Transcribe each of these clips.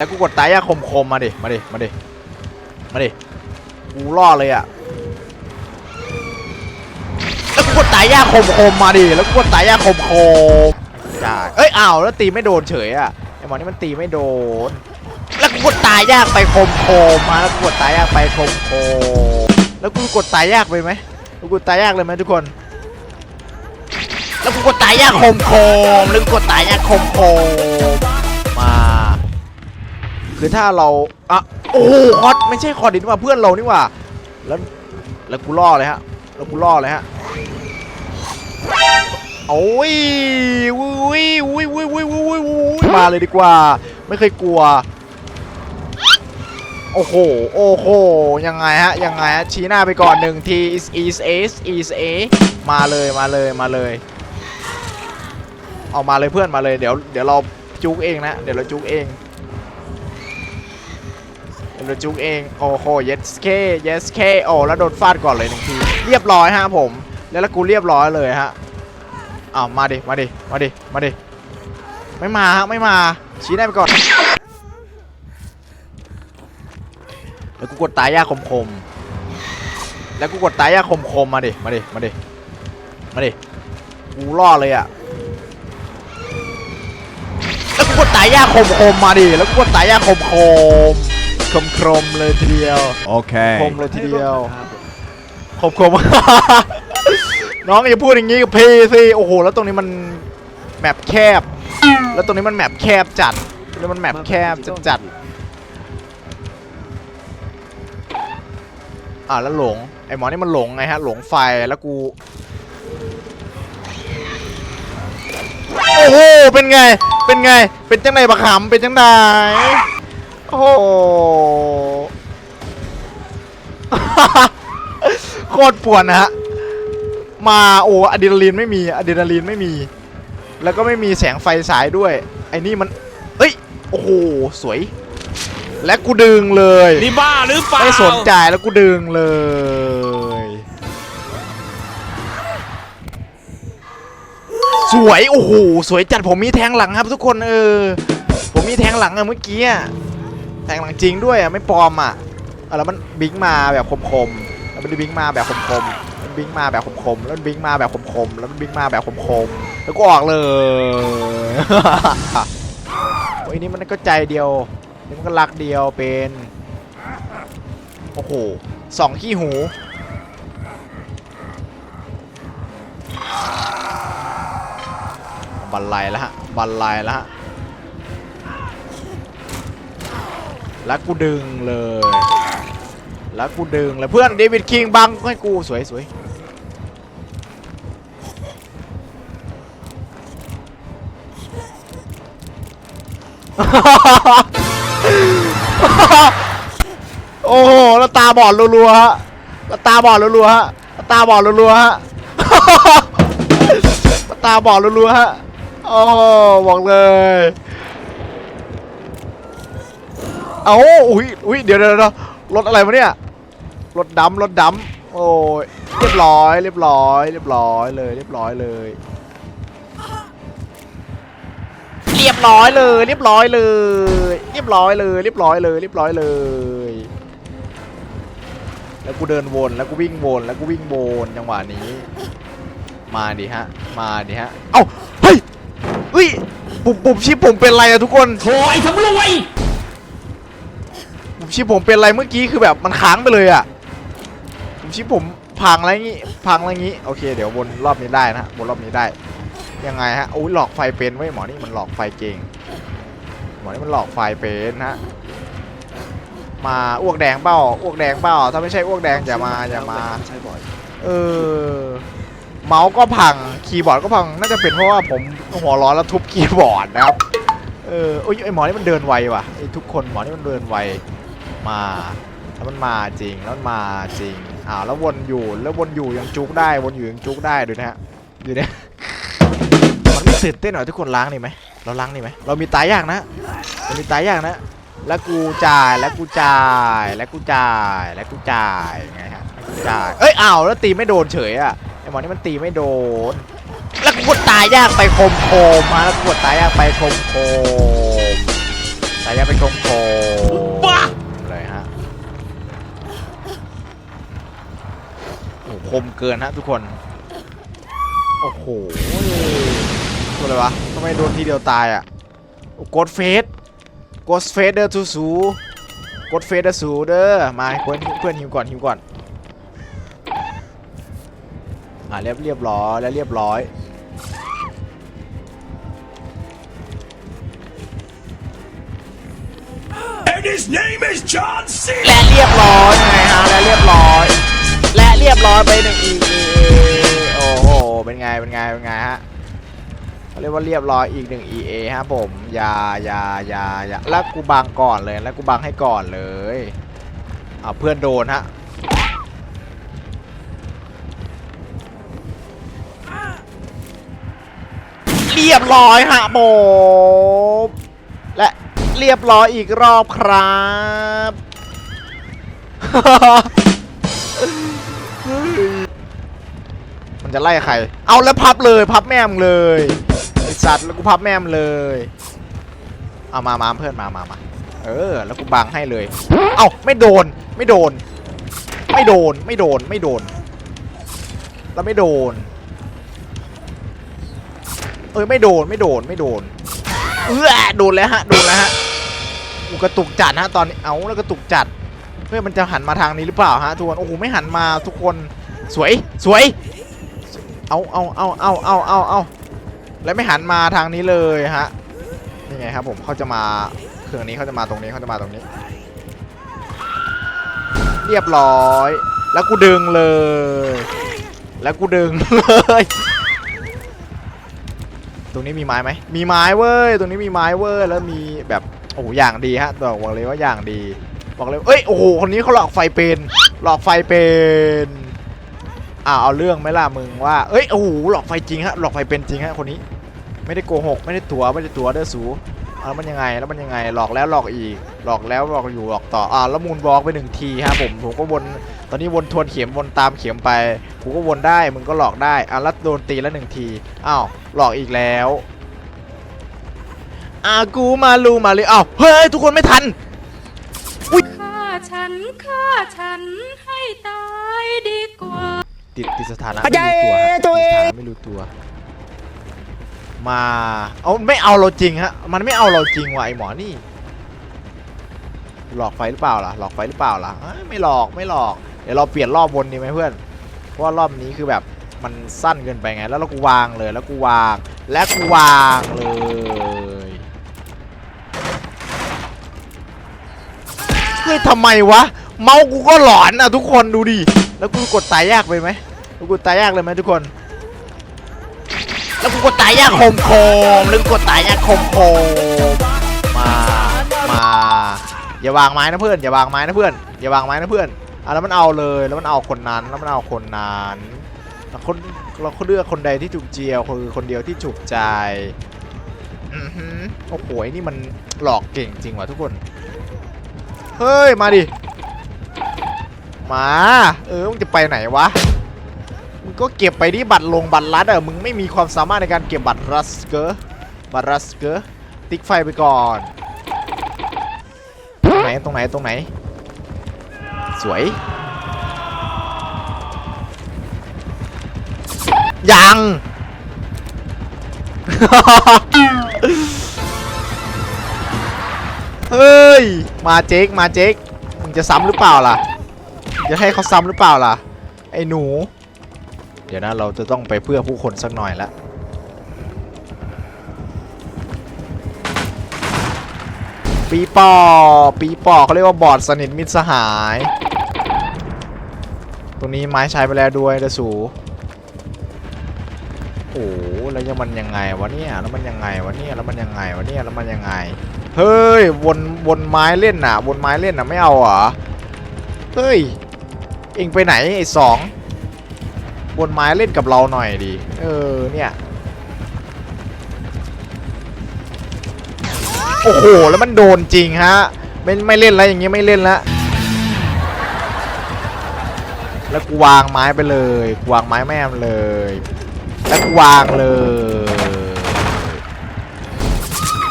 แล้วกูกดตายยาคมคมมาดิ มาดิ มาดิ มาดิ กูล่อเลยอะแล้วกูกดตายยาคมคมมาดิ แล้วกูกดตายยาคมคมจ้าเอ้ยอ้าวแล้วตีไม่โดนเฉยอะไอหมอนี่มันตีไม่โดน แล้วกูกดตายยากไปคมคมมาแล้วกูกดตายยากไปคมคมแล้วกูกดตายยากไปไหมแล้วกูกดตายยากเลยไหมทุกคน แล้วกูกดตายยากคมคมแล้วกูกดตายยากคมคมมา คือถ้าเราอะโอ้คอดไม่ใช่คอดดินว่าเพื่อนเรานี่ว่า แล้วแล้วกูล่อเลยฮะแล้วกูล่อเลยฮะโอ้ยวุ้ยวุ้ยวุ้ยวุ้ยวุ้ยวุ้ยวุ้ยมาเลยดีกว่า ไม่เคยกลัว โอ้โห โอ้โห ยังไงฮะ ยังไงฮะ ชี้หน้าไปก่อนหนึ่งที is is is is a มาเลย มาเลย มาเลย เอามาเลยเพื่อนมาเลย เดี๋ยว เดี๋ยวเราจุกเองนะ เดี๋ยวเราจุกเอง เดี๋ยวเราจุกเองโอ้โห yes k yes k โอ้แล้วโดนฟาดก่อนเลยหนึ่งทีเรียบร้อยฮะผม แล้วกูเรียบร้อยเลยฮะอ้าวมาดิมาดิมาดิมาดิไม่มาฮะไม่มาชี้ได้ไปก่อนแล้วกูกดตายยากคมคมๆแล้วกูกดตายยากคมคมๆมาดิมาดิมาดิมาดิกูล่อเลยอะแล้วกูกดตายยากคมคมๆมาดิแล้วกูกดตายยากคมคม คมคมๆเลยทีเดียว Okay. คมเลยทีเดียวคมคม น้องอย่าพูดอย่างนี้กับพี่สิโอ้โห แล้วตรงนี้มันแมปแคบ แล้วตรงนี้มันแมปแคบจัดตรงนี้มันแมปแคบจัดจัดอ่าแล้วหลง ไอหมอนี่มันหลงไงฮะ หลงไฟแล้วกูโอ้โหเป็นไง เป็นไง เป็นจังไหนบักขำเป็นจังไหน โอ้โหโคตรปวดนะฮะ มาโอ้อะดรีนาลีนไม่มีอะดรีนาลีนไม่มี แล้วก็ไม่มีแสงไฟสายด้วย ไอ้นี่มันเฮ้ย โอ้โห สวย และกูดึงเลย นี่บ้าหรือเปล่าไม่สนใจแล้วกูดึงเลย สวย โอ้โห สวยจัดผมมีแทงหลังครับทุกคนเออ ผมมีแทงหลังอะเมื่อกี้อะ แทงหลังจริงด้วยอะไม่ปลอมอะแล้วมันบิงมาแบบคมๆแล้วมันบิงมาแบบคมๆมันบิงมาแบบคมๆแล้วมันบิงมาแบบคมๆแล้วมันบิงมาแบบคมๆแล้วก็ออกเลยโอ้ยนี่มันก็ใจเดียวนี่มันก็รักเดียวเป็นโอ้โหสองขี้หูบันไลแล้วฮะบันไลแล้วฮะ แล้วกูดึงเลย แล้วกูดึงเลยเพื่อนเดวิดคิงบังให้กูสวยสวยโอ้โหแล้วตาบอดรัวๆฮะแล้วตาบอดรัวๆฮะแล้วตาบอดรัวๆฮะตาบอดรัวๆฮะ โอ้โหบอกเลย เอาอุ้ยอุ้ยเดี๋ยวเดี๋ยวรถอะไรวะเนี่ย รถดำรถดำโอ้ยเรียบร้อย เรียบร้อย เรียบร้อยเลย เรียบร้อยเลย เรียบร้อยเลย เรียบร้อยเลย เรียบร้อยเลย เรียบร้อยเลย เรียบร้อยเลย แล้วกูเดินวน แล้วกูวิ่งวน แล้วกูวิ่งวนจังหวะนี้ มาดิฮะ มาดิฮะ เอ้า เฮ้ยเฮ้ยปุ่มปุ่มชิปผมเป็นไรอะทุกคนโถไอ้สำรวย มชิปผมเป็นอะไรเมื่อกี้คือแบบมันค้างไปเลยอะปุ่มชิปผมพังอะไรงี้พังอะไรงี้โอเค เดี๋ยววนรอบนี้ได้นะวนรอบนี้ได้ ยังไงฮะโอ้ยหลอกไฟเป็นเว้หมอนี่มันหลอกไฟเก่งหมอนี่มันหลอกไฟเป็นฮะมาอ้วกแดงเปล่าอ้วกแดงเปล่าถ้าไม่ใช่อ้วกแดงอย่ามาอย่ามาใช่บ่อยเออเมาส์ก็พังคีย์บอร์ดก็พังน่าจะเป็นเพราะว่าผมหัวร้อนแล้วทุบคีย์บอร์ดนะครับเออโอ้ยไอหมอนี่มันเดินไวว่ะไอทุกคนหมอนี่มันเดินไว มาแล้วมันมาจริงแล้วมันมาจริงอ้าวแล้ววนอยู่แล้ววนอยู่ยังจุกได้วนอยู่ยังจุกได้ดูนะฮะดูเนี่ยมันไม่ตื่นเต้นหน่อยทุกคนล้างนี่ไหมเราล้างนี่ไหมเรามีตายยากนะเรามีตายยากนะ แล้วกูจ่ายแล้วกูจ่ายแล้วกูจ่ายแล้วกูจ่ายไงฮะกูจ่ายเอ้ยอ้าวแล้วตีไม่โดนเฉยอะไอหมอนี่มันตีไม่โดนแล้วกูกดตายยากไปคมโคมมาแล้วกูกดตายยากไปคมโคมสายยาเป็นกลมโคบ้าเลยฮะโอ้โห คมเกินฮะทุกคน โอ้โหตัวอะไรวะทำไมโดนทีเดียวตายอะโกดเฟสโกดเฟสเดอร์ทูสูโกดเฟสเดอร์สูเด้อมาเพื่อนเพื่อนหิวก่อนหิวก่อนอ่าเรียบเรียบร้อยแล้วเรียบร้อย And his name is John C. และเรียบร้อยไงฮะและเรียบร้อย และเรียบร้อยไปหนึ่ง EA โอ้โห เป็นไง เป็นไง เป็นไงฮะเขาเรียกว่าเรียบร้อยอีกหนึ่ง EA ฮะผมอย่าอย่าอย่าอย่าแล้วกูบังก่อนเลย แล้วกูบังให้ก่อนเลยอ่าเพื่อนโดนฮะเรียบร้อยฮะผมและเรียบร้อยอีกรอบครับ มันจะไล่ใคร เอาแล้วพับเลยพับแม่มเลยไอสัตว์แล้วกูพับแม่มเลยเอามามาเพื่อนมามามาเออ แล้วกูบังให้เลย เอาไม่โดนไม่โดน ไม่โดนไม่โดนไม่โดน แล้วไม่โดน เอ้ยไม่โดนไม่โดนไม่โดน เออโดนแล้วฮะโดนแล้วฮะกูกระตุกจัดฮะตอนนี้เอาแล้วกระตุกจัดเพื่อมันจะหันมาทางนี้หรือเปล่าฮะทุกคนโอ้โหไม่หันมาทุกคนสวยสวย เอาเอาเอาเอาเอาเอาเอาแล้วไม่หันมาทางนี้เลยฮะนี่ไงครับผมเขาจะมาเครื่องนี้เขาจะมาตรงนี้เขาจะมาตรงนี้ เรียบร้อย แล้วกูดึงเลย แล้วกูดึงเลยตรงนี้มีไม้ไหมมีไม้เว้ยตรงนี้มีไม้เว้ยแล้วมีแบบโอ้โหอย่างดีฮะบอกเลยว่าอย่างดี บอกเลยเอ้ยโอ้โหคนนี้เขาหลอกไฟเป็น หลอกไฟเป็น อ่าเอาเรื่องไหมล่ะมึงว่า เอ้ยโอ้โหหลอกไฟจริงฮะหลอกไฟเป็นจริงฮะคนนี้ ไม่ได้โกหกไม่ได้ตัวไม่ได้ตัวเด้อสูแล้วมันยังไงแล้วมันยังไงหลอกแล้วหลอกอีก หลอกแล้วหลอกอยู่หลอกต่ออ่าแล้วมูนบล็อกไปหนึ่งทีฮะผมผมก็วนตอนนี้วนทวนเข็มวนตามเข็มไปกูก็วนได้มึงก็หลอกได้อ่าแล้วโดนตีแล้วหนึ่งทีอ้าวหลอกอีกแล้วอากูมาลูมาเลยอ้าวเฮ้ยทุกคนไม่ทันฆ่าฉันฆ่าฉันให้ตายดีกว่า ติดติดสถานะไม่รู้ตัวฮะติดสถานะไม่รู้ตัว มาเอาไม่เอาเราจริงฮะมันไม่เอาเราจริงว่ะไอหมอนี่ หลอกไฟหรือเปล่าล่ะหลอกไฟหรือเปล่าล่ะเอ้ยไม่หลอกไม่หลอกเดี๋ยวเราเปลี่ยนรอบวนดีไหมเพื่อนเพราะว่ารอบนี้คือแบบมันสั้นเกินไปไง แล้วเรากูวางเลยแล้วกูวาง และกูวางเลยเฮ้ยทำไมวะ เมาส์กูก็หลอนอะทุกคนดูดิ แล้วกูกดตายยากไปไหม แล้วกูตายยากเลยไหมทุกคน แล้วกูกดตายยากโคมโคมแล้วกูกดตายยากโคมโคมมา มา อย่าวางไม้นะเพื่อน อย่าวางไม้นะเพื่อน อย่าวางไม้นะเพื่อนอะแล้วมันเอาเลย แล้วมันเอาคนนั้น แล้วมันเอาคนนั้นแล้วคนเราเลือกคนใดที่ถูกเจียวคือคนเดียวที่ถูกใจอือหือโอ้โหไอ้นี่มันหลอกเก่งจริงว่ะทุกคน เฮ้ย มาดิ มา เออ มึงจะไปไหนวะ ก็เก็บไปที่บัตรลงบัตรลัดอะมึงไม่มีความสามารถในการเก็บบัตรรัสเกอร์บัตรรัสเกอร์ติ๊กไฟไปก่อนตรงไหนตรงไหนตรงไหน สวย ยัง เฮ้ย มาเจ๊กมาเจ๊กมึงจะซ้ำหรือเปล่าล่ะ จะให้เขาซ้ำหรือเปล่าล่ะ ไอ้หนู เดี๋ยวนะเราจะต้องไปเพื่อผู้คนสักหน่อยละปีปอปีปอเขาเรียกว่าบอดสนิทมิตรสหาย ตรงนี้ไม้ใช้ไปแล้วด้วยเดยวสูโอ้โหแล้วยังมันยังไงวะเนี่ยแล้วมันยังไงวะเนี่ยแล้วมันยังไงวะเนี่ยแล้วมันยังไงเฮ้ยวนวนไม้เล่นน่ะวนไม้เล่นน่ะไม่เอาเหรอเฮ้ยเองไปไหนไอ้สอง วนไม้เล่นกับเราหน่อยดิเออเนี่ยโอ้โหแล้วมันโดนจริงฮะไม่ไม่เล่นแล้วอย่างเงี้ยไม่เล่นแล้วแล้วกูวางไม้ไปเลยกูวางไม้แม่มเลย แล้วกูวางเลย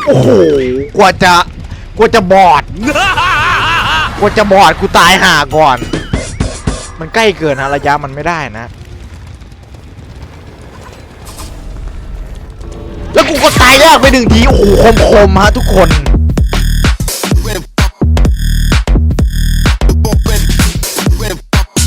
โอ้โหกว่าจะกลัวจะบอดกลัวจะบอดกูตายห่าก่อน มันใกล้เกินฮะระยะมันไม่ได้นะ แล้วกูก็ตายแรกไปหนึ่งที โอ้โหคมๆฮะทุกคน